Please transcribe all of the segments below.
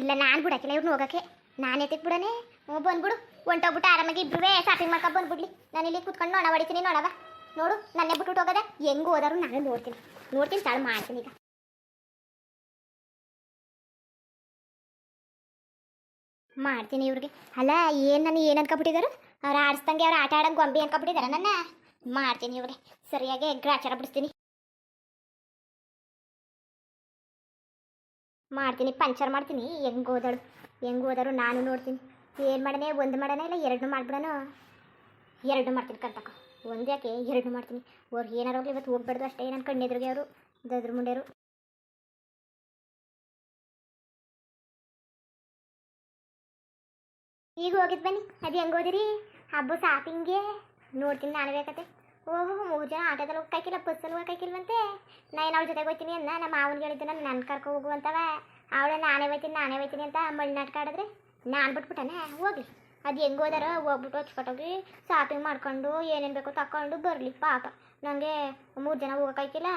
ಇಲ್ಲ, ನಾನು ಬಿಡಕ್ಕಿಲ್ಲ ಇವ್ರನ್ನ ಹೋಗಕ್ಕೆ. ನಾನು ಎತ್ತಿಕ್ ಬಿಡನೆ ಹ್ಞೂ, ಬಂದ್ಬಿಡು. ಹೊಂಟೋಗ್ಬಿಟ್ಟು ಆರಾಮಾಗಿ ಇಬ್ಬರುವೇ ಶಾಪಿಂಗ್ ಮಾಡ್ಕೊಂಡು ಬಂದ್ಬಿಡ್ಲಿ. ನಾನು ಇಲ್ಲಿ ಕೂತ್ಕೊಂಡು ನೋಡ ಹೊಡಿತೀನಿ ನೋಡವ ನೋಡು, ನನ್ನೇ ಬಿಟ್ಬಿಟ್ಟು ಹೋಗೋದ. ಹೆಂಗ್ ಹೋದಾರು ನಾನು ನೋಡ್ತೀನಿ. ನೋಡ್ತೀನಿ, ತಾಳು ಮಾಡ್ತೀನಿ ಈಗ. ಮಾಡ್ತೀನಿ ಇವ್ರಿಗೆ. ಅಲ್ಲ, ಏನು ನಾನು ಏನು ಅನ್ಕೊಬಿಟ್ಟಿದ್ದಾರೆ ಅವ್ರು ಆಡಿಸ್ದಂಗೆ ಅವ್ರು ಆಟ ಆಡಂಗೆ ಗೊಂಬೆ ಅನ್ಕೊಬಿಟ್ಟಿದ್ದಾರೆ ನನ್ನ? ಮಾಡ್ತೀನಿ ಇವ್ರಿಗೆ. ಸರಿಯಾಗಿ ಗ್ರಾಚಾರ ಬಿಡಿಸ್ತೀನಿ. ಮಾಡ್ತೀನಿ, ಪಂಚರ್ ಮಾಡ್ತೀನಿ, ಹೆಂಗೆ ಓದಾಳು, ಹೆಂಗೆ ಓದಾರು ನಾನು ನೋಡ್ತೀನಿ. ಏನು ಮಾಡನೆ, ಒಂದು ಮಾಡನೆ ಇಲ್ಲ ಎರಡು ಮಾಡ್ಬಿಡೋಣ ಎರಡು ಮಾಡ್ತೀನಿ ಕಂತಕ್ಕ ಒಂದು ಯಾಕೆ ಎರಡು ಮಾಡ್ತೀನಿ. ಅವ್ರು ಏನಾರು ಹೋಗ್ಲಿ ಇವತ್ತು ಹೋಗ್ಬಾರ್ದು ಅಷ್ಟೇ ನನ್ನ ಕಣ್ಣೆದ್ರಿಗೆ ಅವರು, ದದ್ರ ಮುಂಡೆಯವರು ಈಗ ಹೋಗಿದ್ ಬನ್ನಿ, ಅದು ಹೆಂಗೆ ಓದಿರಿ? ಹಬ್ಬ ಸಾಪಿಂಗೆ, ನೋಡ್ತೀನಿ ನಾನು ಬೇಕತ್ತೆ ಓಹೋ, ಮೂರು ಜನ ಆಟೋದಲ್ಲಿ ಹೋಗ್ಕಾಕಿಲ್ಲ ಬಸ್ಸಲ್ಲಿ ಹೋಗ್ಕಾಕಿಲ್ವಂತೆ ನಾನು ಅವ್ರ ಜೊತೆಗೆ ಹೋಗ್ತೀನಿ ಅನ್ನ, ನಮ್ಮ ಮಾವನಿಗೆ ಹೇಳಿದ್ದು ನಾನು ನನ್ನ ಕರ್ಕೊ ಹೋಗುವಂತವ ಅವಳೆ ನಾನೇ ಹೋಯ್ತೀನಿ ನಾನೇ ಹೋಯ್ತೀನಿ ಅಂತ ಮಳ್ಳಿ ನಾಟಕ ಆಡಿದ್ರೆ ನಾನು ಬಿಟ್ಬಿಟ್ಟನೆ, ಹೋಗ್ಲಿ. ಅದು ಹೆಂಗೆ ಹೋದಾರ ಹೋಗ್ಬಿಟ್ಟು ಹಚ್ಕೊಟ್ಟೋಗಿ ಶಾಪಿಂಗ್ ಮಾಡ್ಕೊಂಡು ಏನೇನು ಬೇಕೋ ತಕೊಂಡು ಬರಲಿ, ಪಾಪ. ನನಗೆ ಮೂರು ಜನ ಹೋಗೋಕ್ಕಾಯ್ಕಿಲ್ಲ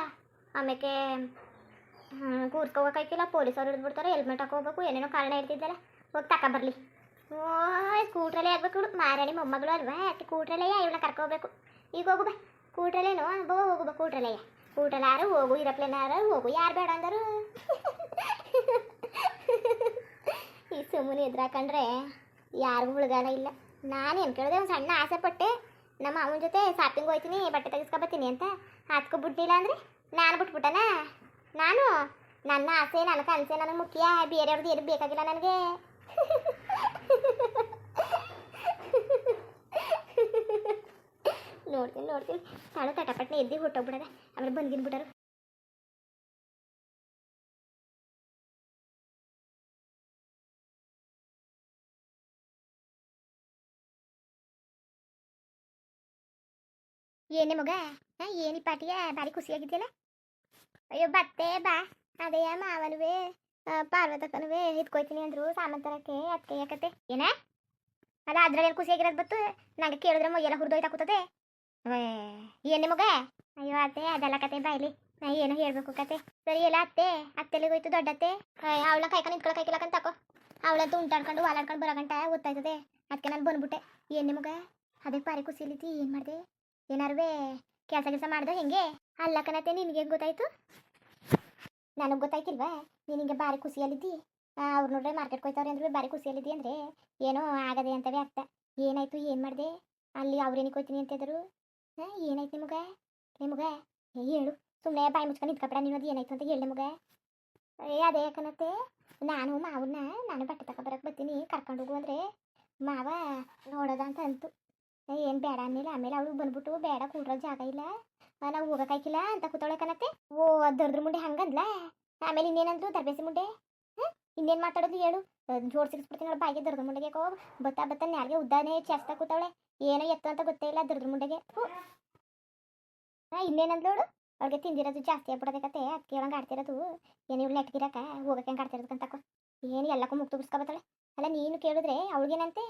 ಆಮೇಲೆ ಕೂರ್ಸ್ಕೊ ಪೊಲೀಸರು ಹಿಡಿದ್ಬಿಡ್ತಾರೆ ಹೆಲ್ಮೆಟ್ ಹಾಕೋಬೇಕು ಏನೇನೋ ಕಾರಣ ಇರ್ತಿದ್ದಲ್ಲ ಹೋಗಿ ಬರಲಿ. ಓ ಸ್ಕೂಟ್ರಲ್ಲೇ ಆಗ್ಬೇಕು ಮಾರಾಣಿ ಮೊಮ್ಮಗಳು ಅಲ್ವಾ? ಅದಕ್ಕೆ ಕೂಟ್ರಲ್ಲೇ ಇವಳನ್ನ ಕರ್ಕೋಬೇಕು ಈಗ ಹೋಗು ಬಾ. ಕೂಟ್ರಲ್ಲೇನೋ? ಬೋ, ಹೋಗು ಬಾ, ಕೂಟ್ರಲ್ಲೇ. ಕೂಟ್ರಲ್ಲಾರು ಹೋಗು, ಇರಪ್ಲೇನಾರು ಹೋಗು. ಯಾರು ಬೇಡ ಅಂದರು? ಈ ಸುಮ್ಮನೆ ಎದುರಾಕಂಡ್ರೆ ಯಾರಿಗೂ ಉಳ್ಗಾಲ ಇಲ್ಲ. ನಾನು ಏನು ಕೇಳಿದೆ, ಒಂದು ಸಣ್ಣ ಆಸೆ ಪಟ್ಟೆ, ನಮ್ಮ ಅವನ ಜೊತೆ ಶಾಪಿಂಗ್ ಹೋಯ್ತೀನಿ ಬಟ್ಟೆ ತೆಗೆಸ್ಕೊಬತ್ತೀನಿ ಅಂತ. ಹಾಕ್ಕೊಬಿಟ್ಟಿಲ್ಲ ಅಂದರೆ ನಾನು ಬಿಟ್ಬಿಟ್ಟನ? ನಾನು? ನನ್ನ ಆಸೆ, ನನ್ನ ಕನಸೆ ನನಗೆ ಮುಖ್ಯ ಬೇರೆಯವ್ರದ್ದು ಏನು ಬೇಕಾಗಿಲ್ಲ ನನಗೆ. ನೋಡ್ತೀನಿ ನೋಡ್ತೀನಿ. ತಾಳು ತಟಪಟ್ನೆ ಎದ್ದು ಹೊಟ್ಟೋಗ್ಬಿಡದ ಆಮೇಲೆ ಬಂದ್ಗಿನ್ಬಿಟ್ಟರು ಏನೇ ಮಗ? ಏನಿ ಪಾಟಿಯ ಭಾರಿ ಖುಷಿಯಾಗಿದ್ಯಲ್ಲ? ಅಯ್ಯೋ ಬತ್ತೆ ಬಾ. ಅದೇ ಮಾವನುವೆ ಪಾರ್ವತಕ್ಕನುವೆ ಇದ್ಕೊಯ್ತೀನಿ ಅಂದ್ರು ಸಾಮಂತರಕ್ಕೆ ಅದಕ್ಕೆ ಯಾಕತ್ತೆ ಏನ? ಅಲ್ಲ ಅದ್ರಲ್ಲಿ ಖುಷಿಯಾಗಿರೋದು ಬತ್ತು ನಂಗೆ ಕೇಳಿದ್ರೆ ಎಲ್ಲ ಹುರಿದೋಯ್ತಾ ಕೂತದೆ ಏನೇ ಮಗ? ಅಯ್ಯೋ, ಅತ್ತೆ, ಅದೆಲ್ಲ ಕತೆ ಬಾಯ್ಲಿ. ನಾ ಏನೋ ಹೇಳ್ಬೇಕು ಕತೆ. ಸರಿ, ಎಲ್ಲ ಅತ್ತೆ ಅತ್ತೆಲಿಗೆ ಹೋಯ್ತು ದೊಡ್ಡತ್ತೆ ಅವಳ ಕೈಕ ನಿಂತ್ಕೊಳಕ್ ಕೈಕಿಲ್ಲಕಂತ ತಕೋ ಅವಳಂತೂ ಉಂಟಾಡ್ಕೊಂಡು, ವಾಲಾಡ್ಕೊಂಡು ಬರೋ ಗಂಟ ಗೊತ್ತಾಯ್ತದೆ. ಅದಕ್ಕೆ ನಾನು ಬಂದ್ಬಿಟ್ಟೆ. ಏನೇ ಮಗ? ಅದಕ್ಕೆ ಭಾರಿ ಖುಷಿಲಿತಿ ಏನು ಮಾಡಿದೆ? ಏನಾರುವೆ ಕೆಲಸ ಕೆಲಸ ಮಾಡ್ದೆ ಹೆಂಗೆ? ಅಲ್ಲ ಕಣತೆ ನಿನಗೆ ಗೊತ್ತಾಯ್ತು? ನನಗೆ ಗೊತ್ತಾಯ್ತಿಲ್ವಾ? ನಿನಗೆ ಭಾರಿ ಖುಷಿಯಲ್ಲಿದ್ದಿ. ಅವ್ರು ನೋಡ್ರೆ ಮಾರ್ಕೆಟ್ ಹೋಯ್ತವ್ರೆ ಅಂದ್ರೆ ಭಾರಿ ಖುಷಿಯಲ್ಲಿದ್ದಿ ಅಂದ್ರೆ ಏನೋ ಆಗದೆ ಅಂತವೇ ಅರ್ಥ. ಏನಾಯ್ತು, ಏನು ಮಾಡಿದೆ? ಅಲ್ಲಿ ಅವ್ರೇನಿ ಹೋಯ್ತೀನಿ ಅಂತಿದ್ರು ಹಾಂ, ಏನಾಯ್ತು ನಿಮಗೆ? ನಿಮಗ? ಹೇಳು. ಸುಮ್ಮನೆ ಬಾಯಿ ಮುಚ್ಕೊಂಡು ನಿಂತ್ಕೊಬೇಡ ನೀನು ಅದು ಏನಾಯ್ತು ಅಂತ ಹೇಳಿ ನಿಮಗೆ. ಏ, ಅದೇ ಯಾಕನತ್ತೆ ನಾನು ಮಾವನ್ನ, ನಾನು ಬಟ್ಟೆ ತಗೊಬರಕ್ಕೆ ಬರ್ತೀನಿ. ಕರ್ಕೊಂಡು ಹೋಗು ಅಂದರೆ ಮಾವ ನೋಡೋದಂತ ಅಂತು. ಏನು ಬೇಡ ಅನ್ನಿಲ್ಲ. ಆಮೇಲೆ ಅವಳು ಬಂದ್ಬಿಟ್ಟು, ಬೇಡ ಕೂಡ್ರೋ ಜಾಗ ಇಲ್ಲ. ನಾವು ಹೋಗಕ್ಕಾಗಿಲ್ಲ ಅಂತ ಕೂತೊಳಕನತ್ತೆ ಓ ದರ್ದ್ರ ಮುಂಡೆ ಹಂಗಂದ್ಲ? ಆಮೇಲೆ ಇನ್ನೇನಂದ್ರು ದರ್ಬೇಸಿ ಮುಂಡೆ. ಹಾಂ ಇನ್ನೇನು ಮಾತಾಡೋದು ಹೇಳು. ಜೋಡ್ ಸಿಗಿಸ್ಬಿಡ್ತೀನಿ ಬಿಡ್ತೀನಿ ಬಾಯಿಗೆ ದರ್ದ್ರ ಮುಂಡೆಗೆ ಕೋ ಬತ್ತಾ, ಬತ್ತ ನಾರ್ಗೆ ಉದ್ದಾನೆ ಚೆಸ್ತಾ ಕೂತವಳೆ. ಏನೋ ಎತ್ತು ಅಂತ ಗೊತ್ತೇ ಇಲ್ಲ ದರ್ದ್ರ ಮುಂಡೆಗೆ. ಹಾಂ ಇನ್ನೇನಂದ್ಲು ಅವಳಿಗೆ ಅವ್ಳಿಗೆ ತಿಂದಿರೋದು ಜಾಸ್ತಿ ಆಗ್ಬಿಡೋದೆ ಕತೆ ಹೇಳಂಗೆ ಆಡ್ತಿರೋದು. ಏನು ಇವ್ಳು ನೆಟ್ಗಿರಕ? ಹೋಗಕ್ಕೆ ಹಂಗೆ ಆಡ್ತಿರೋದಕ್ಕಂತಕ್ಕ ಏನು ಎಲ್ಲಕ್ಕೂ ಮುಕ್ತು ಬಿಡ್ಸ್ಕೊಬತ್ತಾಳೆ ಅಲ್ಲ, ನೀನು ಕೇಳಿದ್ರೆ ಅವಳಿಗೇನಂತೆ?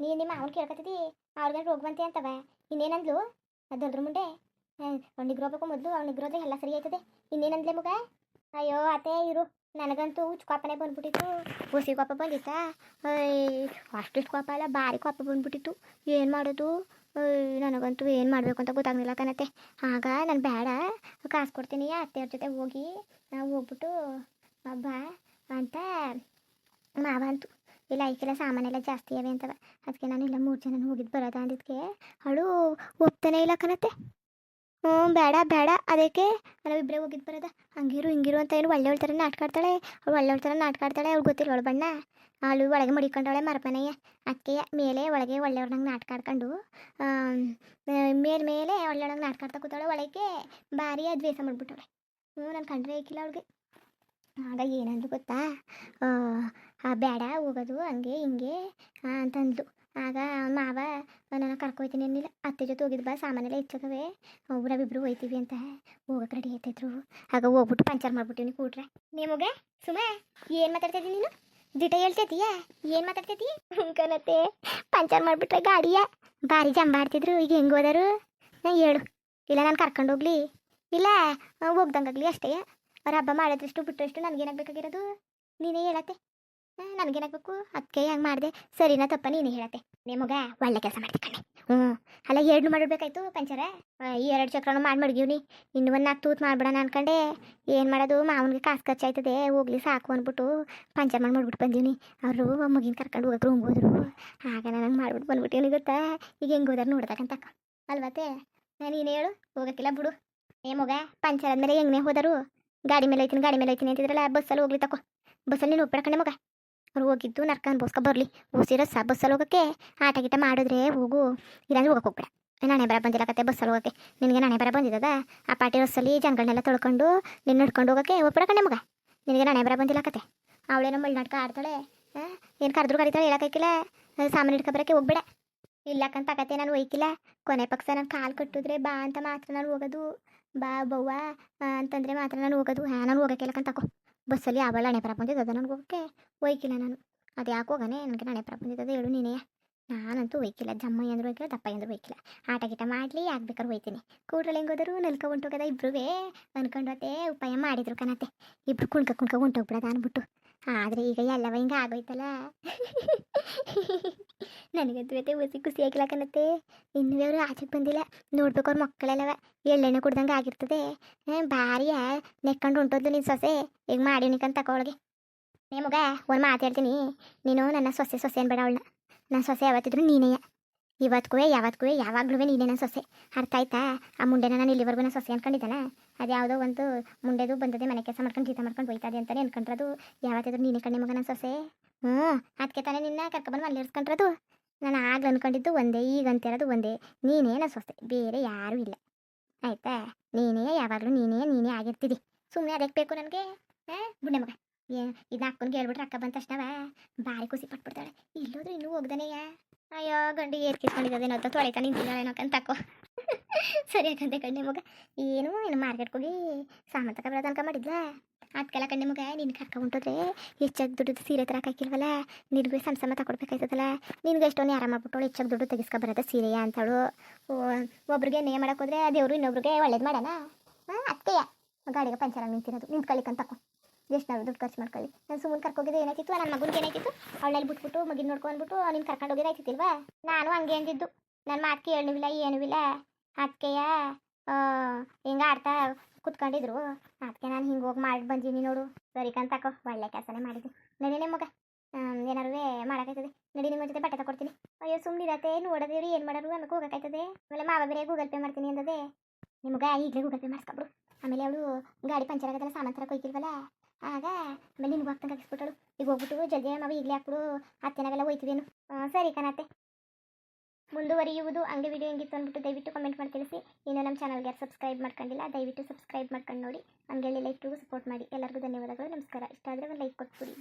ನೀನು ನಿಮ್ಮ ಅವ್ನು ಕೇಳ್ಕತ್ತಿದ್ದಿ ಅವ್ರಿಗೆ ರೋಗವಂತೆ ಅಂತವ. ಇನ್ನೇನಂದ್ಲು? ದೊಡ್ಡ ಮುಂಡೆ. ಅವ್ನಿಗೆ ಹೋಗ್ಬೇಕು ಮೊದಲು ಅವ್ನಿಗೆ ಹೋದ್ರೆ ಎಲ್ಲ ಸರಿ ಆಯ್ತದೆ. ಇನ್ನೇನಂದ್ಲೆ ಮಗ? ಅಯ್ಯೋ, ಅತ್ತೆ, ಇರು. ನನಗಂತೂ ಉಚ್ಕೋಪನೆ ಬಂದ್ಬಿಟ್ಟಿತ್ತು. ಹುಸಿ ಕೋಪ ಬಂದಿತ್ತ? ಅಷ್ಟಿಷ್ಟು ಕೋಪ ಅಲ್ಲ, ಭಾರಿ ಕೋಪ ಬಂದ್ಬಿಟ್ಟಿತ್ತು. ಏನು ಮಾಡೋದು? ನನಗಂತೂ ಏನು ಮಾಡಬೇಕು ಅಂತ ಗೊತ್ತಾಗಲಿಲ್ಲ ಕಣತ್ತೆ. ಆಗ ನಾನು ಬೇಡ ಕಾಸು ಕೊಡ್ತೀನಿ, ಅತ್ತೆಯವ್ರ ಜೊತೆ ಹೋಗಿ. ನಾವು ಹೋಗ್ಬಿಟ್ಟು ಬಾ ಅಂತ ಮಾವ ಅಂತು. ಇಲ್ಲ ಐಕೆಲ್ಲ ಸಾಮಾನೆಲ್ಲ ಜಾಸ್ತಿ ಅವೆ ಅಂತವ. ಅದಕ್ಕೆ ನಾನು ಇಲ್ಲ ಮೂರು ಜನ ಹೋಗಿದ್ದು ಬರೋದ ಅಂದಿದ್ದಕ್ಕೆ ಅವಳು ಒಪ್ತಾನೆ ಇಲ್ಲ ಕಣತ್ತೆ. ಹ್ಞೂ ಬೇಡ ಬೇಡ. ಅದಕ್ಕೆ ನಾವಿಬ್ಬರೇ ಹೋಗಿದ್ದು ಬರೋದ. ಹಂಗಿರು, ಹಿಂಗಿರು ಅಂತ ಏನು ಒಳ್ಳೆ ಥರ ನಾಟ್ಕಾಡ್ತಾಳೆ ಅವ್ಳು ಒಳ್ಳೆ ಒಳ್ಳೆ ಥರ ನಾಟ್ಕಾಡ್ತಾಳೆ ಅವ್ಳು ಗೊತ್ತಿಲ್ಲ ಅವಳು ಬಣ್ಣ. ಅಳು ಒಳಗೆ ಮಡಿಕೊಂಡವಳೆ ಮರಪನೆಯ. ಅಕ್ಕೆಯ ಮೇಲೆ ಒಳಗೆ ಒಳ್ಳೆಯವ್ರನ್ನಂಗೆ ನಾಟಕ ಆಡ್ಕೊಂಡು. ಮೇಲೆ ಮೇಲೆ ಒಳ್ಳೆಯವ್ರಂಗೆ ನಾಟಕ ಆಡ್ತಾ ಕೂತಾಳೆ ಒಳಗೆ ಭಾರಿ ದ್ವೇಷ ಮಾಡಿಬಿಟ್ಟವಳೆ. ಹ್ಞೂ ನಾನು ಕಂಡ್ರೆ ಐಕಿಲ್ಲ ಅವಳಿಗೆ. ಆಗ ಏನಂದ್ರು ಗೊತ್ತಾ? ಆ, ಬೇಡ ಹೋಗೋದು ಹಂಗೆ ಹಿಂಗೆ ಅಂತಂದ್ಲು. ಆಗ ಮಾವ ನನ್ನ ಕರ್ಕೊಯ್ತೀನಿ ಅನ್ನಿಲ್ಲ. ಅತ್ತೆ ಜೊತೆ ಹೋಗಿದ್ ಬಾ ಸಾಮಾನೆಲ್ಲ ಇಚ್ಚಕವೆ ನಾವಿಬ್ರು ಹೋಯ್ತೀವಿ ಅಂತ. ಹೋಗಕ್ಕೆ ರೆಡಿ ಆಯ್ತಿದ್ರು ಆಗ ಹೋಗ್ಬಿಟ್ಟು ಪಂಚರ್ ಮಾಡ್ಬಿಟ್ಟಿನಿ ಕೂಡ್ರೆ. ನಿಮಗೆ ಸುಮ ಏನು ಮಾತಾಡ್ತಿದ್ದೀನಿ ನೀನು? ದಿಟ ಹೇಳ್ತೈತೀಯ ಏನು ಮಾತಾಡ್ತೈತಿ ಕನತ್ತೆ ಪಂಚರ್ ಮಾಡಿಬಿಟ್ರೆ ಗಾಡಿಯ. ಭಾರಿ ಜಂಬಾಡ್ತಿದ್ರು ಈಗ ಹೆಂಗೆ ಹೋದರು? ಹೇಳು. ಇಲ್ಲ ನಾನು ಕರ್ಕೊಂಡು ಹೋಗ್ಲಿ. ಇಲ್ಲ ಹೋಗ್ದಂಗಾಗ್ಲಿ ಅಷ್ಟೇ. ಅವ್ರ ಹಬ್ಬ ಮಾಡಿದ್ರಷ್ಟು ಬಿಟ್ಟರಷ್ಟು ನನಗೇನಾಗಬೇಕಾಗಿರೋದು? ನೀನೇ ಹೇಳತ್ತೆ. ನನಗೇನಾಗಬೇಕು? ಅದಕ್ಕೆ ಹಂಗೆ ಮಾಡಿದೆ. ಸರಿನಾ ತಪ್ಪ ನೀನು ಹೇಳತ್ತೆ. ನಿಮಗ ಒಳ್ಳೆ ಕೆಲಸ ಮಾಡಿದೆ ಕಣ್ಣೆ ಹ್ಞೂ ಅಲ್ಲ ಎರಡು ಮಾಡಬೇಕಾಯ್ತು ಪಂಚರ? ಈ ಎರಡು ಚಕ್ರನು ಮಾಡಿ ಮಡಗಿವ್ನಿ. ಇನ್ನು ಒಂದು ನಾಲ್ಕು ತೂತ್ ಮಾಡ್ಬಿಡೋಣ ಅನ್ಕಂಡೆ. ಏನು ಮಾಡೋದು? ಮಾವನಿಗೆ ಕಾಸು ಖರ್ಚಾಯ್ತದೆ. ಹೋಗ್ಲಿ ಸಾಕು ಅಂದ್ಬಿಟ್ಟು ಪಂಚರ್ ಮಾಡಿ ಮಾಡ್ಬಿಟ್ಟು ಬಂದೀನಿ ಅವರು ಮಗಿನ ಕರ್ಕೊಂಡು ಹೋಗಕ್ಕೆ ರೂಮ್ ಹೋದ್ರು. ಆಗ ನನಗೆ ಮಾಡ್ಬಿಟ್ಟು ಬಂದ್ಬಿಟ್ಟಿವ್ನಿ ಗೊತ್ತಾ? ಈಗ ಹೆಂಗೆ ಹೋದ್ರೆ ನೋಡ್ದಕ್ಕಂತ ಅಲ್ವತ್ತೆ? ನೀನು ಹೇಳು. ಹೋಗಕ್ಕಿಲ್ಲ ಬಿಡು. ಏ ಮಗ, ಪಂಚರ್ ಆದಮೇಲೆ ಹೆಂಗ್ನೇ ಹೋದರು? ಗಾಡಿ ಮೇಲೆ ಐತಿನಿ, ಗಾಡಿ ಮೇಲೆ ಐತಿನಿ ಅಂತಿದ್ರಲ್ಲ, ಬಸ್ಸಲ್ಲಿ ಹೋಗ್ಲಿ ತಕೋ. ಬಸ್ಸಲ್ಲಿ ನೀನು ಹೋಗ್ಬೇಡ ಮಗ. ಅವ್ರು ಹೋಗಿದ್ದು ನರ್ಕ ಅನ್ಬೋಸ್ಕೊ ಬರಲಿ. ಓಸಿರೋ ಸ, ಬಸ್ಸಲ್ಲಿ ಹೋಗೋಕ್ಕೆ ಆಟ ಗೀಟ ಮಾಡಿದ್ರೆ ಹೋಗು. ಇಲ್ಲಾಂದ್ರೆ ಹೋಗಕ್ಕೆ ಹೋಗ್ಬೇಡ. ನಾನೇ ಬರ ಬಂದಿಲ್ಲ ಕತೆ ಬಸ್ಸಲ್ಲಿ ಹೋಗೋಕ್ಕೆ. ನಿನಗೆ ನಾನೇ ಬರ ಬಂದಿದ್ದದ? ಆ ಪಾಟಿ ಬಸ್ಸಲ್ಲಿ ಜನಗಳನ್ನೆಲ್ಲ ತೊಳ್ಕೊಂಡು ನಿನ್ನ ನಡ್ಕೊಂಡು ಹೋಗೋಕ್ಕೆ ಹೋಗ್ಬೇಡ ಕಣೆ ಮಗ. ನಿನಗೆ ನಾನೇ ಬರ ಬಂದಿಲ್ಲ ಕತೆ. ಅವಳೇನೋ ಮಳ್ನಾಟಕ ಆಡ್ತಾಳೆ. ಏನು ಕರೆದ್ರು ಕರಿತಾಳೆ ಹೇಳೋಕ್ಕಾಗಿಲ್ಲ ಸಾಮಾನು ಹಿಡ್ಕೊಬರಕ್ಕೆ ಹೋಗ್ಬೇಡ. ಇಲ್ಲಕ್ಕಂತ ಕತೆ ನಾನು ಒಯ್ಕಿಲ್ಲ ಕೊನೆ ಪಕ್ಷ ನಾನು ಕಾಲು ಕಟ್ಟಿದ್ರೆ ಬಾ ಅಂತ ಮಾತ್ರ ನಾನು ಹೋಗೋದು. ಬಾ ಬವ್ವ ಅಂತಂದ್ರೆ ಮಾತ್ರ ನಾನು ಹೋಗೋದು. ನಾನು ಹೋಗೋಕೆ ತಕೋ. ಬಸ್ಸಲ್ಲಿ ಅವಳ ಹಣೆ ಬರ ಬಂದಿದ್ದು ಅದು ನನಗೆ ಹೋಗೋಕ್ಕೆ? ಒಯ್ಕಿಲ್ಲ ನಾನು. ಅದು ಯಾಕೆ ಹೋಗನೆ? ನನಗೆ ಹಣೆ ಬರ ಅದು ಹೇಳು ನೀನೇ. ನಾನಂತೂ ಒಯ್ಕಿಲ್ಲ ಜಮ್ಮ ಅಂದ್ರು ಒಯ್ಕಿಲ್ಲ ದಪ್ಪ ಅಂದ್ರು ಒಯ್ಕಿಲ್ಲ ಆಟ ಗೀಟ ಮಾಡಲಿ ಆಗ್ಬೇಕಾದ್ರೆ ಹೋಯ್ತೀನಿ. ಕೂಡ್ರಲ್ಲಿ ಹೆಂಗೋದರು ನಲ್ಕ ಹೊಂಟೋಗದ ಅಂದ್ಕೊಂಡು ಅನ್ಕೊಂಡತ್ತೆ ಉಪಾಯ ಮಾಡಿದ್ರು ಕಣತೆ. ಇಬ್ರು ಕುಣ್ಕ ಕುಣ್ಕ ಹೊಂಟೋಗ್ಬಿಡದ ಅಂದ್ಬಿಟ್ಟು ಆದರೆ ಈಗ ಎಲ್ಲವ ಹಿಂಗ ಆಗೋಯ್ತಲ್ಲ? ನನಗಂತೂ ಉಸಿ ಖುಷಿ ಆಗಿಲ್ಲ ಕಣತ್ತೆ. ಇನ್ನೂ ಅವರು ಆಚೆಗೆ ಬಂದಿಲ್ಲ. ನೋಡ್ಬೇಕು ಅವ್ರ ಮಕ್ಕಳೆಲ್ಲವ. ಎಳ್ಳೆಣ್ಣೆ ಕುಡ್ದಂಗೆ ಆಗಿರ್ತದೆ. ಭಾರಿ ನೆಕ್ಕೊಂಡು ಉಂಟದ್ದು ನಿನ್ನ ಸೊಸೆ. ಈಗ ಮಾಡಿ ನಿಕ್ಕಂತ ನೇ ಮಗ, ಒಂದು ಮಾತಾಡ್ತೀನಿ ನೀನು ನನ್ನ ಸೊಸೆ ಸೊಸೆ ಅನ್ಬೇಡ ಅವಳನ್ನ. ನನ್ನ ಸೊಸೆ ಯಾವತ್ತಿದ್ರು ನೀನೇ ಇವತ್ತಿಗೂ ಯಾವತ್ತಿಗೂ ಯಾವಾಗ್ಲೂ ನೀನೇನ ಸೊಸೆ. ಅರ್ಥ ಆಯ್ತಾ? ಆ ಮುಂಡೆನ ನಾನು ಇಲ್ಲಿವರೆಗೂ ನಾನು ಸೊಸೆ ಅನ್ಕೊಂಡಿದ್ದಾನ ಅದು ಯಾವುದೋ ಒಂದು ಮುಂಡೆದು ಬಂದದೆ ಮನೆ ಕೆಲಸ ಮಾಡ್ಕೊಂಡು ಗೀತ ಮಾಡ್ಕೊಂಡು ಹೋಯ್ತದೆ ಅಂತಾನೆ ಅನ್ಕೊಂಡ್ರದು. ಯಾವತ್ತಿದ್ರು ನೀನೇ ಕಣ್ಣೆ ಮಗನ ಸೊಸೆ? ಹ್ಞೂ ಅದಕ್ಕೆ ತಾನೇ ನಿನ್ನ ಕರ್ಕೊಬಂದು ಮನೇಲಿ ಇರ್ಸ್ಕೊಂಡ್ರದು. ನಾನು ಆಗ್ಲೂ ಅನ್ಕೊಂಡಿದ್ದು ಒಂದೇ, ಈಗ ಅಂತಿರೋದು ಒಂದೇ. ನೀನೇ ನನ್ನ ಸೊಸೆ, ಬೇರೆ ಯಾರೂ ಇಲ್ಲ. ಆಯ್ತಾ? ನೀನೇ, ಯಾವಾಗಲೂ ನೀನೇ ನೀನೇ ಆಗಿರ್ತಿದ್ದಿ ಸುಮ್ಮನೆ ಅದಕ್ಕೆ ಬೇಕು ನನಗೆ? ಹಾಂ, ಗುಂಡೆ ಮಗ. ಏ ಇದನ್ನ ಹಾಕೊಂಡು ಕೇಳ್ಬಿಟ್ರೆ ಅಕ್ಕ ಬಂದ ತಕ್ಷಣವ? ಭಾರಿ ಖುಷಿ ಪಟ್ಬಿಡ್ತಾಳೆ. ಇಲ್ಲೋದ್ರೆ ಇನ್ನೂ ಹೋಗ್ದಾನೆಯ? ಅಯ್ಯೋ ಗಂಡು ಏರ್ ಕಿಸ್ಕೊಂಡಿದ್ದೇನೋ ಅಂತ ತೊಳಿತಾ ನಿಂತಿದ್ದಾಳೇನೋ ಅಂತ ತಕೋ. ಸರಿ ಯಾಕಂತೆ ಕಣ್ಣೆ ಮಗ. ಏನು ಏನು ಮಾರ್ಕೆಟ್ ಹೋಗಿ ಸಾಮಾನು ತಕ ತನಕ ಮಾಡಿದ್ಲಾ? ಅದಕ್ಕೆಲ್ಲ ಕಣ್ಣೆ ಮಗ ನಿನ್ನ ಕರ್ಕ ಹೊಂಟೋದ್ರೆ ಹೆಚ್ಚಾಗಿ ದುಡ್ಡು ಸೀರೆ ತರಕ ಹಾಕಿಲ್ವಲ್ಲ ನಿನಗೆ ಸಣ್ಣ ಸಮ ತಗೊಡ್ಬೇಕಾಯ್ತದಲ್ಲ ನಿನ್ಗೆ ಎಷ್ಟೊಂದು ಮಾಡ್ಬಿಟ್ಟು ಹೆಚ್ಚಾಗಿ ದುಡ್ಡು ತೆಗಿಸ್ಕೊ ಬರೋದ ಸೀರೆಯ ಅಂತವಳು ಒಬ್ರಿಗೆ ನೇ ಮಾಡಕ್ಕೆ ಹೋದ್ರೆ ಆ ದೇವರು ಇನ್ನೊಬ್ರಿಗೆ ಒಳ್ಳೇದು ಮಾಡೋಣ? ಹಾಂ ಅತ್ತೆಯ ಗಾಡಿಗೆ ಪಂಚರಾಗಿ ನಿಂತಿರೋದು. ನಿಂತ್ಕೊಳ್ಳಿಕ್ಕಂತ ತಕೋ. ಎಷ್ಟು ನಾವು ದುಡ್ಡು ಖರ್ಚು ಮಾಡ್ಕೊಳ್ಳಿ. ನಾನು ಸುಮ್ಮನೆ ಕರ್ಕೋಗಿದ್ದು ಏನಾಯ್ತಿತ್ತು? ನನ್ನ ಮಗನಿಗೆ ಏನಾಯ್ತಿತ್ತು? ಅವಳಲ್ಲಿ ಬಿಟ್ಬಿಟ್ಟು ಮಗಿನ ನೋಡ್ಕೊಂಡ್ಬಿಟ್ಟು ನೀನು ಕರ್ಕೊಂಡು ಹೋಗಿದಾಯ್ತಿಲ್ವಾ ನಾನು ಹಂಗೆ ಅಂದಿದ್ದು. ನನ್ನ ಮಾತು ಏನೂ ಇಲ್ಲ ಅದಕ್ಕೆಯ ಹಿಂಗೆ ಆಡ್ತಾ ಕುತ್ಕೊಂಡಿದ್ರು. ಅದಕ್ಕೆ ನಾನು ಹಿಂಗೆ ಹೋಗಿ ಮಾಡಿ ಬಂದೀನಿ ನೋಡು. ಸರಿ ತಕೋ, ಒಳ್ಳೆ ಕೆಲಸನೇ ಮಾಡಿದ್ವಿ ನಡೀನೇ ಮಗ. ಏನಾರು ಮಾಡೋಕ್ಕಾಯ್ತದೆ ನಡಿ ನಿಮ್ಮ ಜೊತೆ ಬಟ್ಟೆ ತಗೊಡ್ತೀನಿ ಅಯ್ಯೋ ಸುಮ್ಮನಿರತ್ತೆ ನೋಡೋದೇವ್ರಿ ಏನು ಮಾಡೋರು ಅನ್ನಕ್ಕೆ ಹೋಗೋಕ್ಕಾಯ್ತದೆ ಆಮೇಲೆ ಮಾವ ಬೇರೆ ಗೂಗಲ್ ಪೇ ಮಾಡ್ತೀನಿ ಅಂದದೆ. ನಿಮಗೆ ಈಗಲೇ ಗೂಗಲ್ ಪೇ ಮಾಡಿಸ್ಕೊಬ್ರು ಆಮೇಲೆ ಅವಳು ಗಾಡಿ ಪಂಚರ್ ಆಗೋದಲ್ಲ, ಸಾಮಾನು ಥರ ಹೋಯ್ತಿಲ್ವಲ್ಲ? ಆಗ ಆಮೇಲೆ ನಿನ್ಗೆ ಹೋಗ್ತಂಗೆ ಹಾಕಿಸ್ಬಿಟ್ಟಳು ಈಗ ಹೋಗ್ಬಿಟ್ಟು ಜಲ್ದಿ ಮಾವ ಈಗಲೇ ಹಾಕ್ಬಿಡು ಹತ್ತಿನಾಗೆಲ್ಲ ಹೋಯ್ತಿದೇನು. ಸರಿ ಕಣತ್ತೆ. ಮುಂದುವರಿಯುವುದು ಅಂಗಡಿ ವಿಡಿಯೋ ಹೆಂಗಿತ್ತು ಅಂದ್ಬಿಟ್ಟು ದಯವಿಟ್ಟು ಕಮೆಂಟ್ ಮಾಡಿ ತಿಳಿಸಿ. ಇನ್ನು ನಮ್ಮ ಚಾನಲ್ಗೆ ಸಬ್ಸ್ಕ್ರೈಬ್ ಮಾಡ್ಕೊಂಡಿಲ್ಲ, ದಯವಿಟ್ಟು ಸಬ್ಸ್ಕ್ರೈಬ್ ಮಾಡ್ಕೊಂಡು ನೋಡಿ. ಹಂಗೆ ಲೈಕ್ಗೂ ಸಪೋರ್ಟ್ ಮಾಡಿ. ಎಲ್ಲರಿಗೂ ಧನ್ಯವಾದಗಳು, ನಮಸ್ಕಾರ. ಇಷ್ಟ ಆದರೆ ಒಂದು ಲೈಕ್ ಕೊಟ್ಬಿಡಿ.